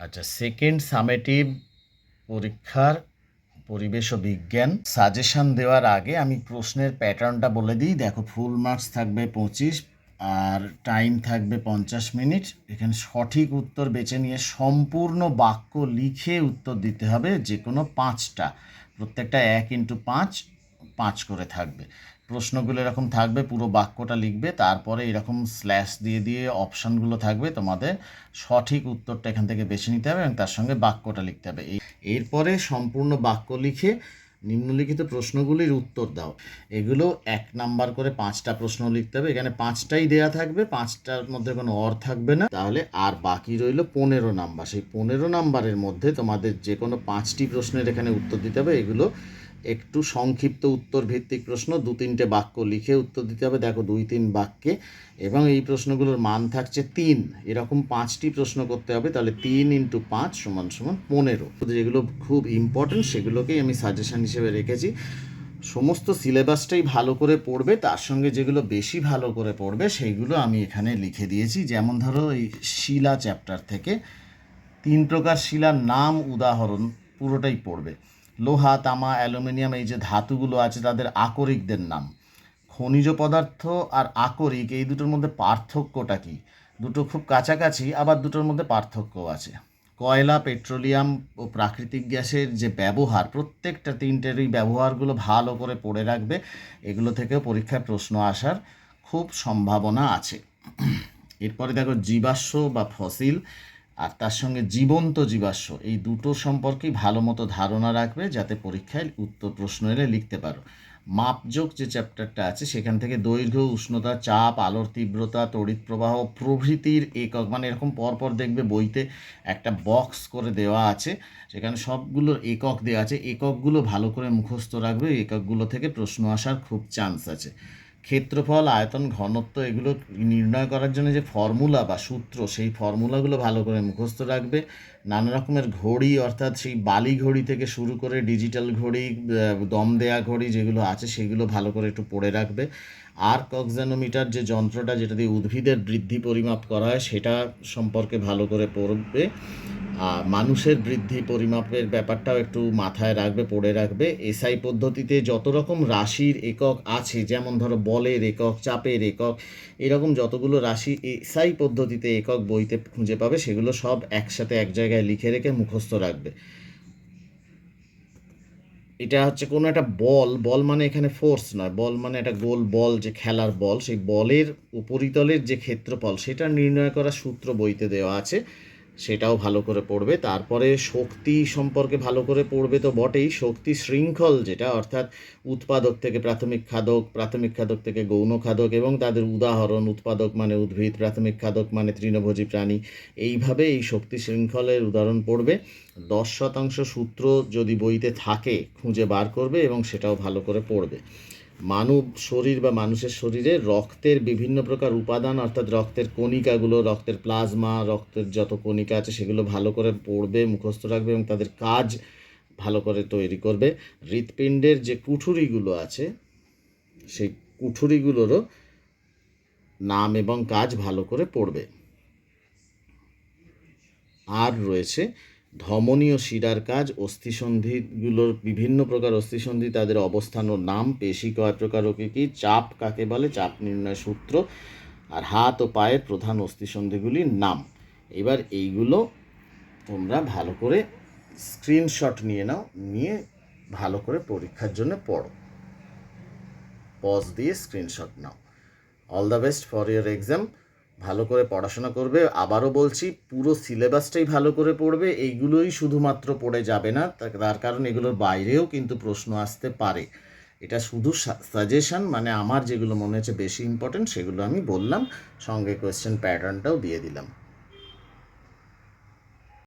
আচ্ছা second summative পরীক্ষার পরিবেশ ও বিজ্ঞান সাজেশন দেওয়ার আগে আমি প্রশ্নের প্যাটার্নটা বলে দিই। দেখো ফুল মার্কস থাকবে পঁচিশ আর টাইম থাকবে পঞ্চাশ মিনিট এখানে সঠিক উত্তর বেছে নিয়ে সম্পূর্ণ বাক্য লিখে উত্তর দিতে হবে যে কোনো পাঁচটা। প্রত্যেকটা এক ইন্টু পাঁচ পাঁচ করে থাকবে। প্রশ্নগুলো এরকম থাকবে, পুরো বাক্যটা লিখবে, তারপরে এরকম স্ল্যাশ দিয়ে দিয়ে অপশানগুলো থাকবে, তোমাদের সঠিক উত্তরটা এখান থেকে বেছে নিতে হবে এবং তার সঙ্গে বাক্যটা লিখতে হবে। এই এরপরে সম্পূর্ণ বাক্য লিখে নিম্নলিখিত প্রশ্নগুলির উত্তর দাও। এগুলো এক নাম্বার করে পাঁচটা প্রশ্ন লিখতে হবে। এখানে পাঁচটাই দেয়া থাকবে, পাঁচটার মধ্যে কোনো অর থাকবে না। তাহলে আর বাকি রইল পনেরো নাম্বার। সেই পনেরো নাম্বারের মধ্যে তোমাদের যে কোনো পাঁচটি প্রশ্নের এখানে উত্তর দিতে হবে। এগুলো একটু সংক্ষিপ্ত উত্তর ভিত্তিক প্রশ্ন, দু তিনটে বাক্য লিখে উত্তর দিতে হবে। দেখো, দুই তিন বাক্যে। এবং এই প্রশ্নগুলোর মান থাকছে তিন। এরকম পাঁচটি প্রশ্ন করতে হবে, তাহলে তিন ইন্টু পাঁচ সমান সমান পনেরো। যেগুলো খুব ইম্পর্টেন্ট সেগুলোকেই আমি সাজেশন হিসেবে রেখেছি। সমস্ত সিলেবাসটাই ভালো করে পড়বে, তার সঙ্গে যেগুলো বেশি ভালো করে পড়বে, সেইগুলো আমি এখানে লিখে দিয়েছি। যেমন ধরো, এই শিলা চ্যাপ্টার থেকে তিন প্রকার শিলার নাম, উদাহরণ, পুরোটাই পড়বে। লোহা, তামা, অ্যালুমিনিয়াম এই যে ধাতুগুলো আছে তাদের আকরিকদের নাম। খনিজ পদার্থ আর আকরিক এই দুটোর মধ্যে পার্থক্যটা কি? দুটো খুব কাছাকাছি, আবার দুটোর মধ্যে পার্থক্য আছে। কয়লা, পেট্রোলিয়াম ও প্রাকৃতিক গ্যাসের যে ব্যবহার, প্রত্যেকটা তিনটেরই ব্যবহারগুলো ভালো করে পড়ে রাখবে, এগুলো থেকেও পরীক্ষায় প্রশ্ন আসার খুব সম্ভাবনা আছে। এরপরে দেখো, জীবাশ্ম বা ফসিল আর তার সঙ্গে জীবন্ত জীবাশ্ম, এই দুটো সম্পর্কেই ভালো মতো ধারণা রাখবে যাতে পরীক্ষায় উত্তর প্রশ্ন এলে লিখতে পারো। মাপযোগ যে চ্যাপ্টারটা আছে, সেখান থেকে দৈর্ঘ্য, উষ্ণতা, চাপ, আলোর তীব্রতা, তড়িৎ প্রবাহ, প্রভৃতির একক মানে এরকম পরপর দেখবে বইতে একটা বক্স করে দেওয়া আছে, সেখানে সবগুলোর একক দেওয়া আছে। এককগুলো ভালো করে মুখস্থ রাখবে এককগুলো থেকে প্রশ্ন আসার খুব চান্স আছে। ক্ষেত্রফল, আয়তন, ঘনত্ব এগুলো নির্ণয় করার জন্য যে ফর্মুলা বা সূত্র, সেই ফর্মুলাগুলো ভালো করে মুখস্থ রাখবে। নানা রকমের ঘড়ি, অর্থাৎ সেই বালি ঘড়ি থেকে শুরু করে ডিজিটাল ঘড়ি দম দেয়া ঘড়ি যেগুলো আছে সেগুলো ভালো করে একটু পড়ে রাখবে। আর কক্সানোমিটার যে যন্ত্রটা যেটা দিয়ে উদ্ভিদের বৃদ্ধি পরিমাপ করা হয়, সেটা সম্পর্কে ভালো করে পড়বে। আর মানুষের বৃদ্ধি পরিমাপের ব্যাপারটাও একটু মাথায় রাখবে, পড়ে রাখবে। এসআই পদ্ধতিতে যত রকম রাশির একক আছে, যেমন ধরো বলের একক, চাপের একক, এরকম যতগুলো রাশি এসআই পদ্ধতিতে একক বইতে খুঁজে পাবে, সেগুলো সব একসাথে এক জায়গায় লিখে রেখে মুখস্থ রাখবে। এটা হচ্ছে কোনো একটা বল বল মানে এখানে ফোর্স নয়, বল মানে একটা গোল বল, যে খেলার বল, সেই বলের উপরিতলের যে ক্ষেত্রফল, সেটা নির্ণয় করার সূত্র বইতে দেওয়া আছে। সেটাও ভালো করে পড়বে। তারপরে শক্তি সম্পর্কে ভালো করে পড়বে তো বটেই। শক্তি শৃঙ্খল যেটা, অর্থাৎ উৎপাদক থেকে প্রাথমিক খাদক প্রাথমিক খাদক থেকে গৌণ খাদক এবং তাদের উদাহরণ, উৎপাদক মানে উদ্ভিদ, প্রাথমিক খাদক মানে তৃণভোজী প্রাণী, এইভাবে এই শক্তি শৃঙ্খলের উদাহরণ পড়বে। দশ শতাংশ সূত্র যদি বইতে থাকে, খুঁজে বার করবে এবং সেটাও ভালো করে পড়বে। মানব শরীর বা মানুষের শরীরে রক্তের বিভিন্ন প্রকার উপাদান, অর্থাৎ রক্তের কণিকাগুলো, রক্তের প্লাজমা, রক্তের যত কণিকা আছে সেগুলো ভালো করে পড়বে, মুখস্থ রাখবে এবং তাদের কাজ ভালো করে তৈরি করবে। হৃৎপিণ্ডের যে কুঠুরিগুলো আছে, সেই কুঠুরিগুলোরও নাম এবং কাজ ভালো করে পড়বে। আর রয়েছে ধমনীয় শিরার কাজ, অস্থিসন্ধিগুলোর বিভিন্ন প্রকার অস্থিসন্ধি, তাদের অবস্থান ও নাম, পেশি কয় প্রকার ও কী কী, চাপ কাকে বলে, চাপ নির্ণয় সূত্র, আর হাত ও পায়ের প্রধান অস্থিসন্ধিগুলির নাম। এবার এইগুলো তোমরা ভালো করে স্ক্রিনশট নিয়ে নাও, নিয়ে ভালো করে পরীক্ষার জন্য পড়ো। পজ দিয়ে screenshot now. All the best for year exam. ভালো করে পড়াশোনা করবে, আবারও বলছি পুরো সিলেবাসটাই ভালো করে পড়বে, এইগুলোই শুধুমাত্র পড়ে যাবে না তার কারণ এগুলোর বাইরেও কিন্তু প্রশ্ন আসতে পারে। এটা শুধু সাজেশন মানে আমার যেগুলো মনে হচ্ছে বেশি ইম্পর্টেন্ট সেগুলো আমি বললাম, সঙ্গে কোয়েশ্চেন প্যাটার্নটাও দিয়ে দিলাম।